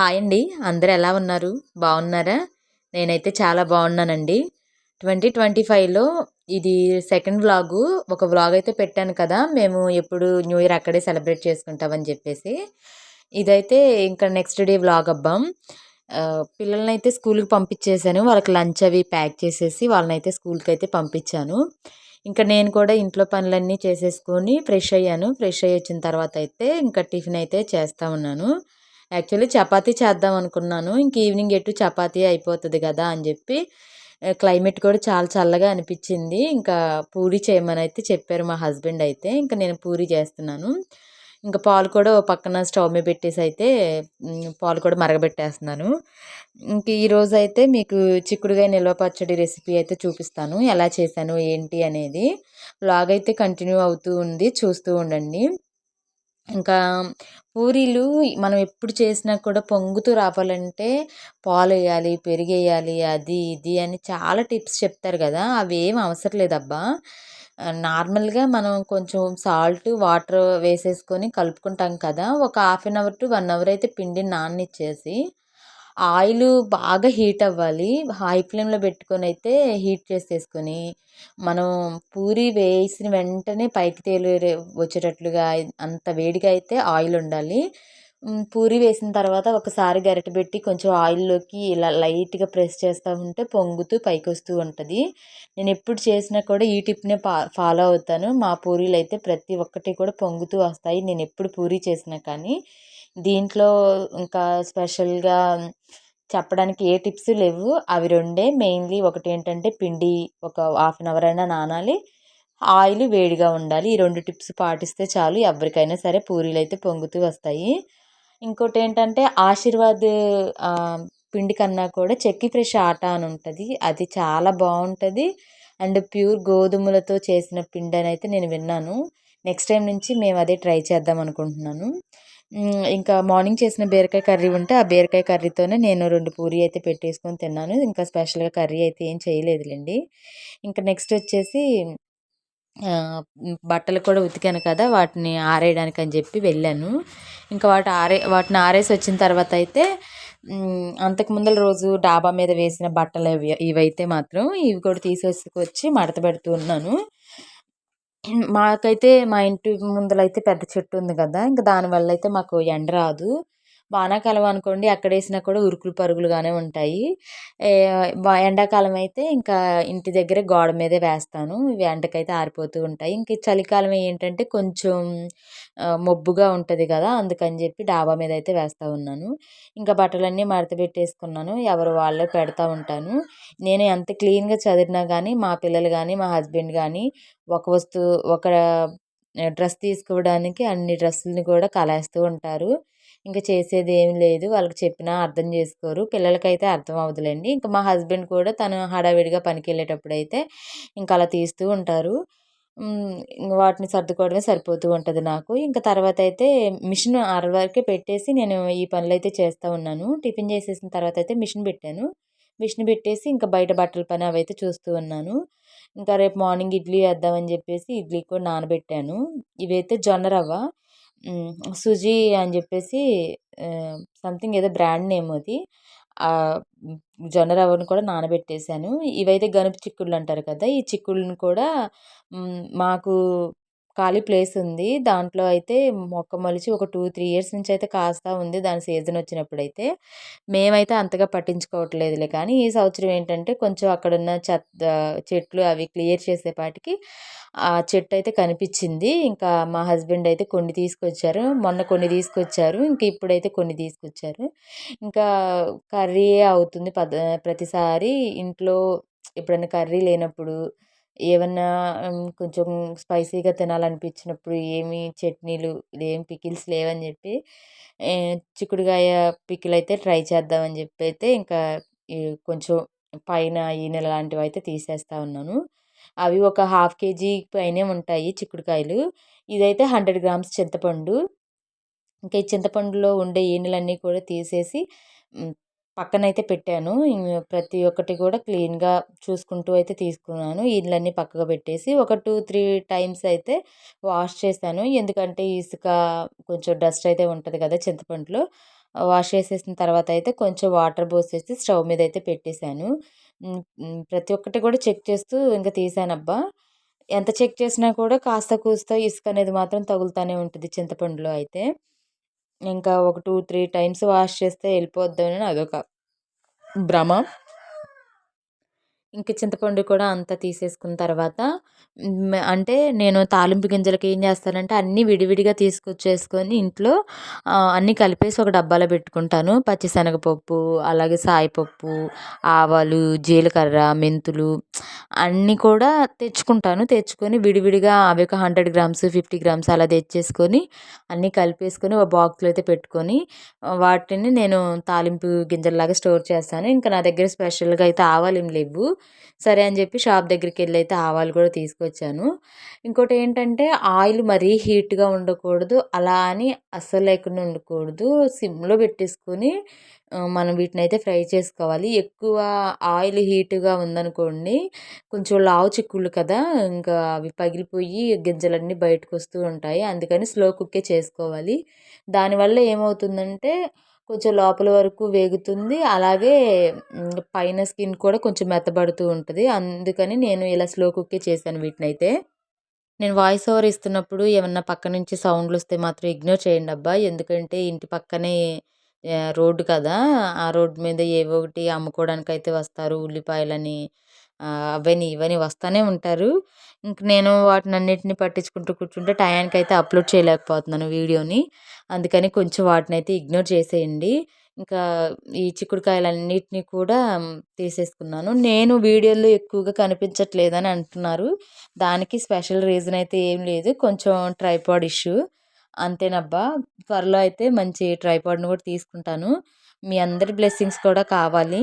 Hi అండి. అందరు ఎలా ఉన్నారు? బాగున్నారా? నేనైతే చాలా బాగున్నానండి. ట్వంటీ ట్వంటీ ఫైవ్లో ఇది సెకండ్ వ్లాగు ఒక వ్లాగ్ అయితే పెట్టాను కదా. మేము ఎప్పుడు న్యూ ఇయర్ అక్కడే సెలబ్రేట్ చేసుకుంటామని చెప్పేసి. ఇదైతే ఇంకా నెక్స్ట్ డే వ్లాగ్ అబ్బాం. పిల్లల్ని అయితే స్కూల్కి పంపించేశాను. వాళ్ళకి లంచ్ అవి ప్యాక్ చేసేసి వాళ్ళని అయితే స్కూల్కి అయితే పంపించాను. ఇంకా నేను కూడా ఇంట్లో పనులన్నీ చేసేసుకొని ఫ్రెష్ అయ్యాను. ఫ్రెష్ అయ్యి వచ్చిన తర్వాత అయితే ఇంకా టిఫిన్ అయితే చేస్తూ ఉన్నాను. యాక్చువల్లీ చపాతీ చేద్దాం అనుకున్నాను. ఇంక ఈవినింగ్ ఎటు చపాతీ అయిపోతుంది కదా అని చెప్పి క్లైమేట్ కూడా చాలా చల్లగా అనిపించింది. ఇంకా పూరి చేయమని అయితే చెప్పారు మా హస్బెండ్ అయితే. ఇంకా నేను పూరి చేస్తున్నాను. ఇంకా పాలు కూడా పక్కన స్టవ్ మీద పెట్టేసి అయితే పాలు కూడా మరగబెట్టేస్తున్నాను. ఇంక ఈరోజు అయితే మీకు చిక్కుడుగా నిల్వ పచ్చడి రెసిపీ అయితే చూపిస్తాను. ఎలా చేశాను ఏంటి అనేది. బ్లాగ్ అయితే కంటిన్యూ అవుతూ ఉంది. చూస్తూ ఉండండి. ఇంకా పూరీలు మనం ఎప్పుడు చేసినా కూడా పొంగుతూ రావాలంటే పాలు వేయాలి పెరిగేయాలి అది ఇది అని చాలా టిప్స్ చెప్తారు కదా అవి ఏం అవసరం లేదబ్బా. నార్మల్గా మనం కొంచెం సాల్ట్ వాటర్ వేసేసుకొని కలుపుకుంటాం కదా ఒక half an hour to one hour అయితే పిండిని నాననిచ్చేసి ఆయిల్ బాగా హీట్ అవ్వాలి. హై ఫ్లేమ్లో పెట్టుకొని అయితే హీట్ చేసేసుకొని మనం పూరి వేసిన వెంటనే పైకి తేలి వచ్చేటట్లుగా అంత వేడిగా అయితే ఆయిల్ ఉండాలి. పూరి వేసిన తర్వాత ఒకసారి గరిట పెట్టి కొంచెం ఆయిల్లోకి ఇలా లైట్గా ప్రెస్ చేస్తూ ఉంటే పొంగుతూ పైకి వస్తూ ఉంటుంది. నేను ఎప్పుడు చేసినా కూడా ఈ టిప్నే ఫా ఫాలో అవుతాను. మా పూరీలు అయితే ప్రతి ఒక్కటి కూడా పొంగుతూ వస్తాయి. నేను ఎప్పుడు పూరి చేసినా కానీ దీంట్లో ఇంకా స్పెషల్గా చెప్పడానికి ఏ టిప్స్ లేవు. అవి రెండే. మెయిన్లీ ఒకటి ఏంటంటే పిండి ఒక హాఫ్ అన్ అవర్ అయినా నానాలి. ఆయిల్ వేడిగా ఉండాలి. ఈ రెండు టిప్స్ పాటిస్తే చాలు. ఎవరికైనా సరే పూరీలు అయితే పొంగుతూ వస్తాయి. ఇంకోటి ఏంటంటే ఆశీర్వాద్ పిండి కన్నా కూడా చెక్కి ఫ్రెష్ ఆట అని ఉంటుంది. అది చాలా బాగుంటుంది. అండ్ ప్యూర్ గోధుమలతో చేసిన పిండి అని అయితే నేను విన్నాను. నెక్స్ట్ టైం నుంచి మేము అదే ట్రై చేద్దాం అనుకుంటున్నాను. ఇంకా మార్నింగ్ చేసిన బీరకాయ కర్రీ ఉంటే ఆ బీరకాయ కర్రీతోనే నేను రెండు పూరి అయితే పెట్టేసుకొని తిన్నాను. ఇంకా స్పెషల్గా కర్రీ అయితే ఏం చేయలేదులేండి. ఇంకా నెక్స్ట్ వచ్చేసి బట్టలు కూడా ఉతికాను కదా వాటిని ఆరేయడానికి అని చెప్పి వెళ్ళాను. ఇంకా వాటి ఆరే వాటిని ఆరేసి వచ్చిన తర్వాత అయితే అంతకు ముందల రోజు డాబా మీద వేసిన బట్టలు ఇవి ఇవైతే మాత్రం ఇవి కూడా తీసేసుకొచ్చి మడత పెడుతూ ఉన్నాను. మాకైతే మా ఇంటి ముందలైతే పెద్ద చెట్టు ఉంది కదా ఇంకా దానివల్ల అయితే మాకు ఎండ రాదు. వానాకాలం అనుకోండి అక్కడ వేసినా కూడా ఉరుకులు పరుగులుగానే ఉంటాయి. ఎండాకాలం అయితే ఇంకా ఇంటి దగ్గర గోడ మీదే వేస్తాను. ఇవి ఎండకైతే ఆరిపోతూ ఉంటాయి. ఇంక చలికాలం ఏంటంటే కొంచెం మబ్బుగా ఉంటుంది కదా అందుకని చెప్పి డాబా మీద అయితే వేస్తూ ఉన్నాను. ఇంకా బట్టలన్నీ మడత పెట్టేసుకున్నాను. ఎవరు వాళ్ళు పెడతా ఉంటాను. నేను ఎంత క్లీన్గా చదివినా కానీ మా పిల్లలు కానీ మా హస్బెండ్ కానీ ఒక వస్తువు ఒక డ్రెస్ తీసుకోవడానికి అన్ని డ్రెస్సులని కూడా కలేస్తూ ఉంటారు. ఇంకా చేసేది ఏం లేదు. వాళ్ళకి చెప్పినా అర్థం చేసుకోరు. పిల్లలకైతే అర్థం అవ్వదులేండి ఇంకా మా హస్బెండ్ కూడా తను హడావిడిగా పనికి వెళ్ళేటప్పుడు అయితే ఇంకా అలా తీస్తూ ఉంటారు. వాటిని సర్దుకోవడమే సరిపోతూ ఉంటుంది నాకు. ఇంకా తర్వాత అయితే మిషన్ అర వరకే పెట్టేసి నేను ఈ పనులు అయితే చేస్తూ ఉన్నాను. టిఫిన్ చేసేసిన తర్వాత అయితే మిషన్ పెట్టాను. మిషన్ పెట్టేసి ఇంకా బయట బట్టల పని అవి అయితే చూస్తూ ఉన్నాను. ఇంకా రేపు మార్నింగ్ ఇడ్లీ వేద్దామని చెప్పేసి ఇడ్లీ కూడా నానబెట్టాను. ఇవైతే జొన్న రవ్వ. సుజీ అని చెప్పేసి సంథింగ్ ఏదో బ్రాండ్ నేమ్ అది. జొన్న రవ్వను కూడా నానబెట్టేసాను ఇవైతే గనుపు చిక్కుళ్ళు అంటారు కదా ఈ చిక్కుళ్ళను కూడా మాకు ఖాళీ ప్లేస్ ఉంది. దాంట్లో అయితే మొక్క మొలిచి ఒక టూ త్రీ ఇయర్స్ నుంచి అయితే కాస్తా ఉంది. దాని సీజన్ వచ్చినప్పుడు అయితే మేమైతే అంతగా పట్టించుకోవట్లేదులే. కానీ ఈ సంవత్సరం ఏంటంటే కొంచెం అక్కడున్న చెత్త చెట్లు అవి క్లియర్ చేసేపాటికి ఆ చెట్టు అయితే కనిపించింది. ఇంకా మా హస్బెండ్ అయితే కొన్ని తీసుకొచ్చారు. మొన్న కొన్ని తీసుకొచ్చారు. ఇంకా ఇప్పుడైతే కొన్ని తీసుకొచ్చారు. ఇంకా కర్రీ అవుతుంది. పద ప్రతిసారి ఇంట్లో ఎప్పుడైనా కర్రీ లేనప్పుడు ఏమన్నా కొంచెం స్పైసీగా తినాలనిపించినప్పుడు ఏమి చట్నీలు ఏం పికిల్స్ లేవని చెప్పి చిక్కుడుకాయ పికిల్ అయితే ట్రై చేద్దామని చెప్పి అయితే ఇంకా కొంచెం పైన ఈనెల లాంటివి అయితే తీసేస్తూ ఉన్నాను. అవి ఒక హాఫ్ కేజీ పైనే ఉంటాయి చిక్కుడుకాయలు. ఇదైతే హండ్రెడ్ గ్రామ్స్ చింతపండు. ఇంకా ఈ చింతపండులో ఉండే ఈనెలన్నీ కూడా తీసేసి పక్కనైతే పెట్టాను. ప్రతి ఒక్కటి కూడా క్లీన్గా చూసుకుంటూ అయితే తీసుకున్నాను. ఇళ్ళన్నీ పక్కగా పెట్టేసి ఒక టూ త్రీ టైమ్స్ అయితే వాష్ చేశాను. ఎందుకంటే ఇసుక కొంచెం డస్ట్ అయితే ఉంటుంది కదా చింతపండులో. వాష్ చేసేసిన తర్వాత అయితే కొంచెం వాటర్ పోసేసి స్టవ్ మీద అయితే పెట్టేశాను. ప్రతి ఒక్కటి కూడా చెక్ చేస్తూ ఇంకా తీసానబ్బా ఎంత చెక్ చేసినా కూడా కాస్త కూస్త ఇసుక అనేది మాత్రం తగులుతూనే ఉంటుంది చింతపండులో అయితే. ఇంకా ఒక టూ త్రీ టైమ్స్ వాష్ చేస్తే వెళ్ళిపోద్దని అదొక భ్రమ ఇంక చింతపండు కూడా అంతా తీసేసుకున్న తర్వాత అంటే నేను తాలింపు గింజలకి ఏం చేస్తానంటే అన్నీ విడివిడిగా తీసుకొచ్చేసుకొని ఇంట్లో అన్నీ కలిపేసి ఒక డబ్బాలో పెట్టుకుంటాను. పచ్చిశనగపప్పు అలాగే సాయిపప్పు ఆవాలు జీలకర్ర మెంతులు అన్నీ కూడా తెచ్చుకుంటాను. తెచ్చుకొని విడివిడిగా అవి ఒక హండ్రెడ్ గ్రామ్స్ ఫిఫ్టీ గ్రామ్స్ అలా తెచ్చేసుకొని అన్నీ కలిపేసుకొని ఒక బాక్స్లో అయితే పెట్టుకొని వాటిని నేను తాలింపు గింజల్లాగా స్టోర్ చేస్తాను. ఇంకా నా దగ్గర స్పెషల్గా అయితే ఆవాలు ఏం లేవు. సరే అని చెప్పి షాప్ దగ్గరికి వెళ్ళి అయితే ఆవాలు కూడా తీసుకొచ్చాను. ఇంకోటి ఏంటంటే ఆయిల్ మరీ హీట్గా ఉండకూడదు. అలా అని అస్సలు లేకుండా ఉండకూడదు. సిమ్లో పెట్టేసుకొని మనం వీటిని అయితే ఫ్రై చేసుకోవాలి. ఎక్కువ ఆయిల్ హీట్గా ఉందనుకోండి కొంచెం లావు చిక్కుళ్ళు కదా ఇంకా అవి పగిలిపోయి గింజలన్నీ బయటకు వస్తూ ఉంటాయి. అందుకని స్లో కుక్కే చేసుకోవాలి. దానివల్ల ఏమవుతుందంటే కొంచెం లోపల వరకు వేగుతుంది. అలాగే పైన స్కిన్ కూడా కొంచెం మెత్తబడుతూ ఉంటుంది. అందుకని నేను ఇలా స్లో కుక్కే చేశాను వీటిని అయితే నేను వాయిస్ ఓవర్ ఇస్తున్నప్పుడు ఏమన్నా పక్క నుంచి సౌండ్లు వస్తే మాత్రం ఇగ్నోర్ చేయండి అబ్బా ఎందుకంటే ఇంటి పక్కనే రోడ్డు కదా! ఆ రోడ్డు మీద ఏవో ఒకటి అమ్ముకోవడానికి అయితే వస్తారు. ఉల్లిపాయలని అవని ఇవని వస్తూనే ఉంటారు. ఇంక నేను వాటిని అన్నిటిని పట్టించుకుంటూ కూర్చుంటే టయానికి అయితే అప్లోడ్ చేయలేకపోతున్నాను వీడియోని. అందుకని కొంచెం వాటిని అయితే ఇగ్నోర్ చేసేయండి. ఇంకా ఈ చిక్కుడుకాయలన్నిటిని కూడా తీసేసుకున్నాను. నేను వీడియోలో ఎక్కువగా కనిపించట్లేదని అంటున్నారు. దానికి స్పెషల్ రీజన్ అయితే ఏం లేదు. కొంచెం ట్రైపాడ్ ఇష్యూ. అంతేనబ్బా. త్వరలో అయితే మంచి ట్రైపాడ్ని కూడా తీసుకుంటాను. మీ అందరి బ్లెస్సింగ్స్ కూడా కావాలి.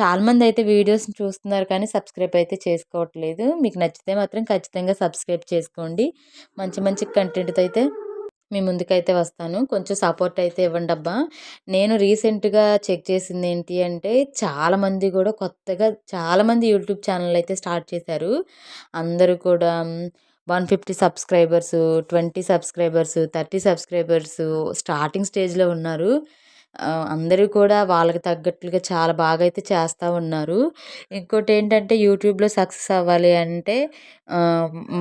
చాలామంది అయితే వీడియోస్ చూస్తున్నారు కానీ సబ్స్క్రైబ్ అయితే చేసుకోవట్లేదు. మీకు నచ్చితే మాత్రం ఖచ్చితంగా సబ్స్క్రైబ్ చేసుకోండి. మంచి మంచి కంటెంట్తో అయితే మీ ముందుకైతే వస్తాను. కొంచెం సపోర్ట్ అయితే ఇవ్వండి అబ్బా. నేను రీసెంట్గా చెక్ చేసింది ఏంటి అంటే చాలామంది కూడా కొత్తగా చాలామంది యూట్యూబ్ ఛానల్ అయితే స్టార్ట్ చేశారు. అందరూ కూడా one fifty subscribers twenty subscribers thirty subscribers starting స్టేజ్లో ఉన్నారు. అందరూ కూడా వాళ్ళకి తగ్గట్లుగా చాలా బాగా అయితే చేస్తూ ఉన్నారు. ఇంకోటి ఏంటంటే యూట్యూబ్లో సక్సెస్ అవ్వాలి అంటే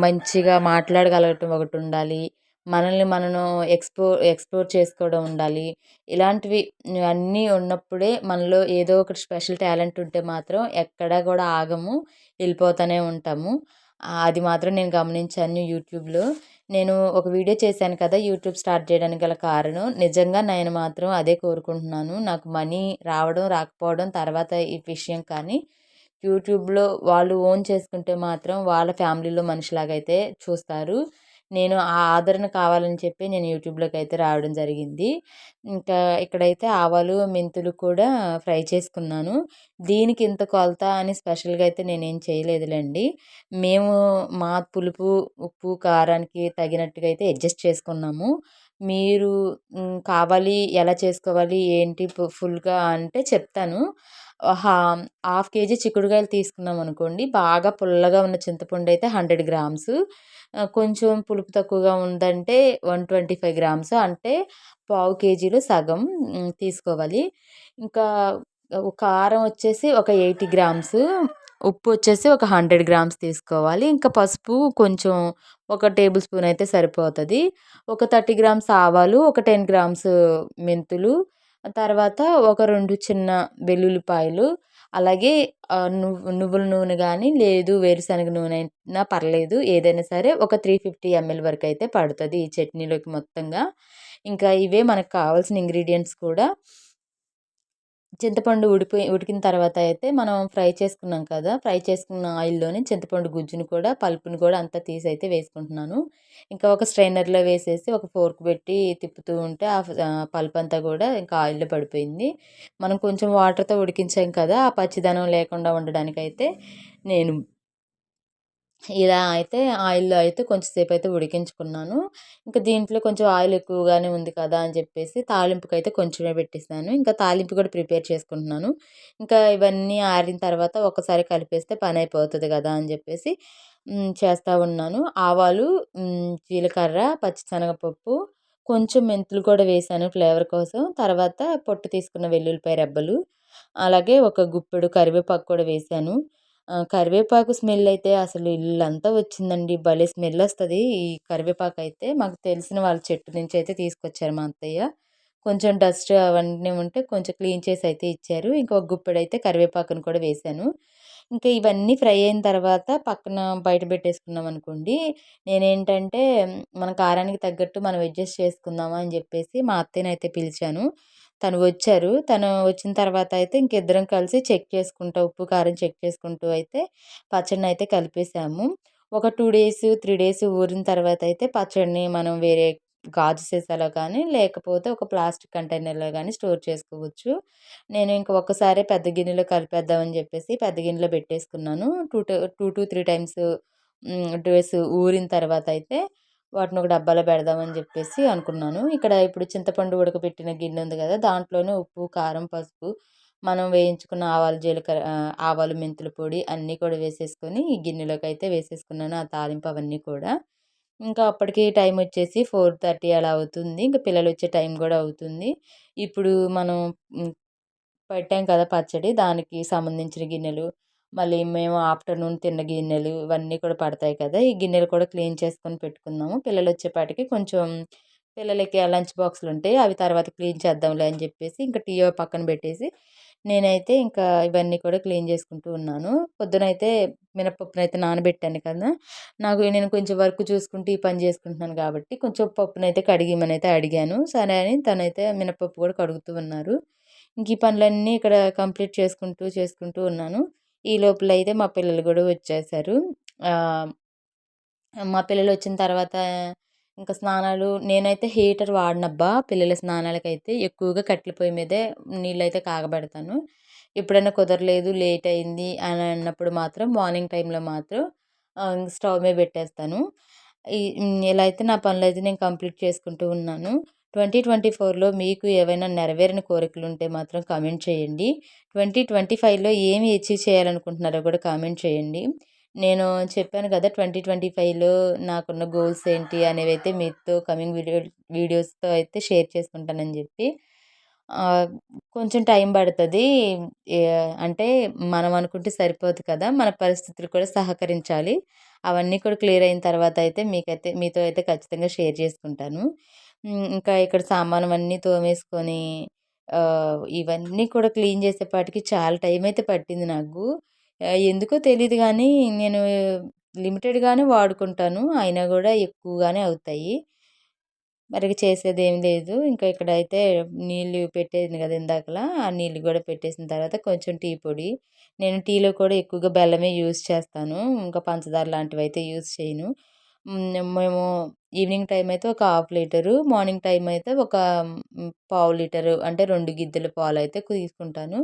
మంచిగా మాట్లాడగలగటం ఒకటి ఉండాలి. మనల్ని మనను ఎక్స్పో ఎక్స్ప్లోర్ చేసుకోవడం ఉండాలి. ఇలాంటివి అన్నీ ఉన్నప్పుడే మనలో ఏదో ఒకటి స్పెషల్ టాలెంట్ ఉంటే మాత్రం ఎక్కడా కూడా ఆగము వెళ్ళిపోతూనే ఉంటాము. అది మాత్రం నేను గమనించాను యూట్యూబ్లో. నేను ఒక వీడియో చేశాను కదా యూట్యూబ్ స్టార్ట్ చేయడానికి గల కారణం. నిజంగా నేను మాత్రం అదే కోరుకుంటున్నాను. నాకు మనీ రావడం రాకపోవడం తర్వాత ఈ విషయం కానీ యూట్యూబ్లో వాళ్ళు ఓన్ చేసుకుంటే మాత్రం వాళ్ళ ఫ్యామిలీలో మనిషిలాగైతే చూస్తారు. నేను ఆ ఆదరణ కావాలని చెప్పి నేను యూట్యూబ్లోకి అయితే రావడం జరిగింది. ఇంకా ఇక్కడైతే ఆవాలు మెంతులు కూడా ఫ్రై చేసుకున్నాను. దీనికి ఇంత కొలత అని స్పెషల్గా అయితే నేనేం చేయలేదులేండి. మేము మా పులుపు ఉప్పు కారానికి తగినట్టుగా అయితే అడ్జస్ట్ చేసుకున్నాము. మీరు కావాలి ఎలా చేసుకోవాలి ఏంటి ఫుల్గా అంటే చెప్తాను. హాఫ్ కేజీ చిక్కుడుకాయలు తీసుకున్నాం అనుకోండి. బాగా పుల్లగా ఉన్న చింతపండు అయితే హండ్రెడ్ గ్రామ్స్. కొంచెం పులుపు తక్కువగా ఉందంటే వన్ ట్వంటీ ఫైవ్ గ్రామ్స్. అంటే పావు కేజీలో సగం తీసుకోవాలి. ఇంకా కారం వచ్చేసి ఒక ఎయిటీ గ్రామ్స్. ఉప్పు వచ్చేసి ఒక హండ్రెడ్ గ్రామ్స్ తీసుకోవాలి. ఇంకా పసుపు కొంచెం ఒక టేబుల్ స్పూన్ అయితే సరిపోతుంది. ఒక థర్టీ గ్రామ్స్ ఆవాలు ఒక టెన్ గ్రామ్స్ మెంతులు తర్వాత ఒక రెండు చిన్న వెల్లుల్లిపాయలు అలాగే నువ్వు నువ్వుల నూనె కానీ లేదు వేరుశనగ నూనె అయినా పర్లేదు ఏదైనా సరే ఒక త్రీ ఫిఫ్టీ ఎంఎల్ వరకు అయితే పడుతుంది ఈ చట్నీలోకి మొత్తంగా. ఇంకా ఇవే మనకు కావాల్సిన ఇంగ్రీడియంట్స్ కూడా. చింతపండు ఉడిపోయి ఉడికిన తర్వాత అయితే మనం ఫ్రై చేసుకున్నాం కదా ఫ్రై చేసుకున్న ఆయిల్లోనే చింతపండు గుజ్జును కూడా పలుపుని కూడా అంతా తీసి అయితే వేసుకుంటున్నాను. ఇంకా ఒక స్ట్రైనర్లో వేసేసి ఒక ఫోర్క్ పెట్టి తిప్పుతూ ఉంటే ఆ పల్ప్ అంతా కూడా ఇంకా ఆయిల్లో పడిపోయింది. మనం కొంచెం వాటర్తో ఉడికించాం కదా ఆ పచ్చిదనం లేకుండా ఉండడానికైతే నేను ఇలా అయితే ఆయిల్లో అయితే కొంచెంసేపు అయితే ఉడికించుకున్నాను. ఇంకా దీంట్లో కొంచెం ఆయిల్ ఎక్కువగానే ఉంది కదా అని చెప్పేసి తాలింపుకి అయితే కొంచెమే పెట్టేసాను. ఇంకా తాలింపు కూడా ప్రిపేర్ చేసుకుంటున్నాను. ఇంకా ఇవన్నీ ఆరిన తర్వాత ఒకసారి కలిపేస్తే పని అయిపోతుంది కదా అని చెప్పేసి చేస్తూ ఉన్నాను. ఆవాలు జీలకర్ర పచ్చిశనగపప్పు కొంచెం మెంతులు కూడా వేసాను ఫ్లేవర్ కోసం. తర్వాత పొట్టు తీసుకున్న వెల్లుల్లిపాయ రెబ్బలు అలాగే ఒక గుప్పెడు కరివేపాకు కూడా వేసాను. కరివేపాకు స్మెల్ అయితే అసలు ఇల్లంతా వచ్చిందండి. భలే స్మెల్ వస్తుంది. ఈ కరివేపాకు అయితే మాకు తెలిసిన వాళ్ళ చెట్టు నుంచి అయితే తీసుకొచ్చారు మా అత్తయ్య. కొంచెం డస్ట్ అవన్నీ ఉంటే కొంచెం క్లీన్ చేసి అయితే ఇచ్చారు. ఇంకొక గుప్పెడు అయితే కరివేపాకును కూడా వేసాను. ఇంకా ఇవన్నీ ఫ్రై అయిన తర్వాత పక్కన బయట పెట్టేసుకున్నాం అనుకోండి. నేనేంటంటే మన కారానికి తగ్గట్టు మనం అడ్జస్ట్ చేసుకుందామా అని చెప్పేసి మా అత్తయ్యనైతే అయితే పిలిచాను. తను వచ్చారు. తను వచ్చిన తర్వాత అయితే ఇంకిద్దరం కలిసి చెక్ చేసుకుంటూ ఉప్పు కారం చెక్ చేసుకుంటూ అయితే పచ్చడిని అయితే కలిపేసాము. ఒక టూ డేస్ త్రీ డేస్ ఊరిన తర్వాత అయితే పచ్చడిని మనం వేరే గాజు సీసాలో కానీ లేకపోతే ఒక ప్లాస్టిక్ కంటైనర్లో కానీ స్టోర్ చేసుకోవచ్చు. నేను ఇంక ఒక్కసారి పెద్ద గిన్నెలో కలిపేద్దామని చెప్పేసి పెద్ద గిన్నెలో పెట్టేసుకున్నాను. Two two two three times dress ఊరిన తర్వాత అయితే వాటిని ఒక డబ్బాలో పెడదామని చెప్పేసి అనుకున్నాను. ఇక్కడ ఇప్పుడు చింతపండు ఉడకబెట్టిన గిన్నె ఉంది కదా దాంట్లోనే ఉప్పు కారం పసుపు మనం వేయించుకున్న ఆవాలు జీలకర్ర ఆవాలు మెంతుల పొడి అన్నీ కూడా వేసేసుకొని ఈ గిన్నెలోకి అయితే వేసేసుకున్నాను ఆ తాలింపు అవన్నీ కూడా. ఇంకా అప్పటికి టైం వచ్చేసి ఫోర్ థర్టీ అలా అవుతుంది. ఇంకా పిల్లలు వచ్చే టైం కూడా అవుతుంది. ఇప్పుడు మనం పెట్టాం కదా పచ్చడి దానికి సంబంధించిన గిన్నెలు మళ్ళీ మేము ఆఫ్టర్నూన్ తిన్న గిన్నెలు ఇవన్నీ కూడా పడతాయి కదా ఈ గిన్నెలు కూడా క్లీన్ చేసుకొని పెట్టుకుందాము. పిల్లలు వచ్చేపాటికి కొంచెం పిల్లలకి లంచ్ బాక్సులు ఉంటాయి అవి తర్వాత క్లీన్ చేద్దాంలే అని చెప్పేసి ఇంకా టీ పక్కన పెట్టేసి నేనైతే ఇంకా ఇవన్నీ కూడా క్లీన్ చేసుకుంటూ ఉన్నాను. పొద్దునైతే మినపప్పునైతే నానబెట్టాను కదా నాకు నేను కొంచెం వర్క్ చూసుకుంటూ ఈ పని చేసుకుంటున్నాను కాబట్టి కొంచెం పప్పునైతే కడిగిమనైతే అడిగాను. సరే అని తనైతే మినపప్పు కూడా కడుగుతూ ఉన్నారు. ఇంక ఈ పనులన్నీ ఇక్కడ కంప్లీట్ చేసుకుంటూ చేసుకుంటూ ఉన్నాను. ఈ లోపల అయితే మా పిల్లలు కూడా వచ్చేసారు. మా పిల్లలు వచ్చిన తర్వాత ఇంకా స్నానాలు నేనైతే హీటర్ వాడినబ్బా. పిల్లల స్నానాలకైతే ఎక్కువగా కట్టెల పొయ్యి మీదే నీళ్ళైతే కాగబెడతాను. ఎప్పుడైనా కుదరలేదు లేట్ అయింది అని అన్నప్పుడు మాత్రం మార్నింగ్ టైంలో మాత్రం స్టవ్ మీద పెట్టేస్తాను. ఇలా అయితే నా పనులు అయితే నేను కంప్లీట్ చేసుకుంటూ ఉన్నాను. ట్వంటీ ట్వంటీ ఫోర్లో మీకు ఏవైనా నెరవేరిన కోరికలు ఉంటే మాత్రం కామెంట్ చేయండి. ట్వంటీ ట్వంటీ ఫైవ్లో ఏమి అచీవ్ చేయాలనుకుంటున్నారో కూడా కామెంట్ చేయండి. నేను చెప్పాను కదా ట్వంటీ ట్వంటీ ఫైవ్లో నాకున్న గోల్స్ ఏంటి అనేవి అయితే మీతో కమింగ్ వీడియో వీడియోస్తో అయితే షేర్ చేసుకుంటానని చెప్పి. కొంచెం టైం పడుతుంది. అంటే మనం అనుకుంటే సరిపోదు కదా మన పరిస్థితులు కూడా సహకరించాలి. అవన్నీ కూడా క్లియర్ అయిన తర్వాత అయితే మీకైతే మీతో అయితే ఖచ్చితంగా షేర్ చేసుకుంటాను. ఇంకా ఇక్కడ సామాను అన్నీ తోమేసుకొని ఇవన్నీ కూడా క్లీన్ చేసేపాటికి చాలా టైం అయితే పట్టింది నాకు. ఎందుకో తెలియదు కానీ నేను లిమిటెడ్గానే వాడుకుంటాను. అయినా కూడా ఎక్కువగానే అవుతాయి. మరి చేసేది ఏం లేదు. ఇంకా ఇక్కడైతే నీళ్ళు పెట్టేది కదా ఇందాకలా ఆ నీళ్ళు కూడా పెట్టేసిన తర్వాత కొంచెం టీ పొడి. నేను టీలో కూడా ఎక్కువగా బెల్లమే యూస్ చేస్తాను. ఇంకా పంచదార లాంటివి అయితే యూస్ చేయను. మేము ఈవినింగ్ టైం అయితే ఒక హాఫ్ లీటరు మార్నింగ్ టైం అయితే ఒక పావు లీటరు అంటే రెండు గిద్దెల పాలు అయితే తీసుకుంటాను.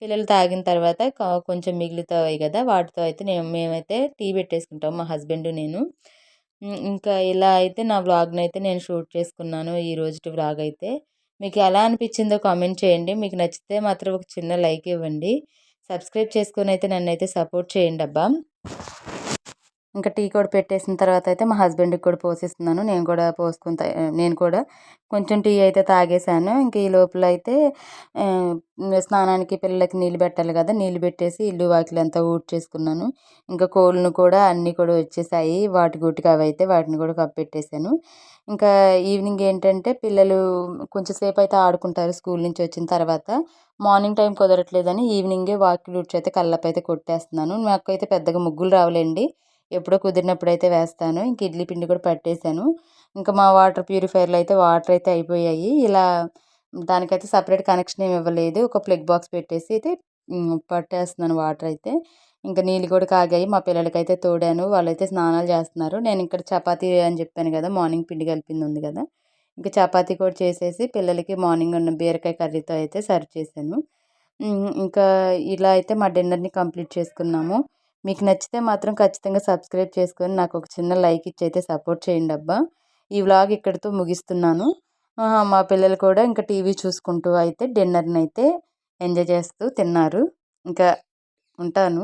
పిల్లలు తాగిన తర్వాత కొంచెం మిగులుతాయి కదా వాటితో అయితే నేను మేమైతే టీ పెట్టేసుకుంటాం మా హస్బెండ్ నేను. ఇంకా ఇలా అయితే నా వ్లాగ్ని అయితే నేను షూట్ చేసుకున్నాను ఈ రోజు వ్లాగ్ అయితే. మీకు ఎలా అనిపించిందో కామెంట్ చేయండి. మీకు నచ్చితే మాత్రం ఒక చిన్న లైక్ ఇవ్వండి. సబ్స్క్రైబ్ చేసుకొని అయితే నన్ను అయితే సపోర్ట్ చేయండి అబ్బా ఇంకా టీ కూడా పెట్టేసిన తర్వాత అయితే మా హస్బెండ్కి కూడా పోసిస్తున్నాను. నేను కూడా పోసుకుని నేను కూడా కొంచెం టీ అయితే తాగేసాను. ఇంకా ఈ లోపల అయితే స్నానానికి పిల్లలకి నీళ్ళు పెట్టాలి కదా నీళ్ళు పెట్టేసి ఇల్లు వాకిలి అంతా ఇంకా కోళ్ళను కూడా అన్నీ కూడా వచ్చేసాయి. వాటి గుట్టుకు అవి అయితే వాటిని కూడా కప్పెట్టేసాను. ఇంకా ఈవినింగ్ ఏంటంటే పిల్లలు కొంచెం సేపు అయితే ఆడుకుంటారు స్కూల్ నుంచి వచ్చిన తర్వాత. మార్నింగ్ టైం కుదరట్లేదని ఈవినింగే వాకిలి ఊడ్చి అయితే కళ్ళపైతే అయితే కొట్టేస్తున్నాను. నాకు అయితే పెద్దగా ముగ్గులు రావులేండి. ఎప్పుడో కుదిరినప్పుడు అయితే వేస్తాను. ఇంక ఇడ్లీ పిండి కూడా పట్టేశాను ఇంకా మా వాటర్ ప్యూరిఫైర్లో అయితే వాటర్ అయితే అయిపోయాయి. ఇలా దానికైతే సపరేట్ కనెక్షన్ ఏమి ఇవ్వలేదు. ఒక ప్లగ్ బాక్స్ పెట్టేసి అయితే పట్టేస్తున్నాను వాటర్ అయితే. ఇంకా నీళ్ళు కూడా కాగాయి. మా పిల్లలకైతే తోడాను. వాళ్ళైతే స్నానాలు చేస్తున్నారు. నేను ఇక్కడ చపాతీ అని చెప్పాను కదా మార్నింగ్ పిండి కలిపింది ఉంది కదా. ఇంకా చపాతీ కూడా చేసేసి పిల్లలకి మార్నింగ్ ఉన్న బీరకాయ కర్రీతో అయితే సర్వ్ చేశాను. ఇంకా ఇలా అయితే మా డిన్నర్ని కంప్లీట్ చేసుకున్నాము. మీకు నచ్చితే మాత్రం ఖచ్చితంగా సబ్స్క్రైబ్ చేసుకొని నాకు ఒక చిన్న లైక్ ఇచ్చి అయితే సపోర్ట్ చేయండి అబ్బా. ఈ వ్లాగ్ ఇక్కడితో ముగిస్తున్నాను. మా పిల్లలు కూడా ఇంకా టీవీ చూసుకుంటూ అయితే డిన్నర్ని అయితే ఎంజాయ్ చేస్తూ తిన్నారు. ఇంకా ఉంటాను.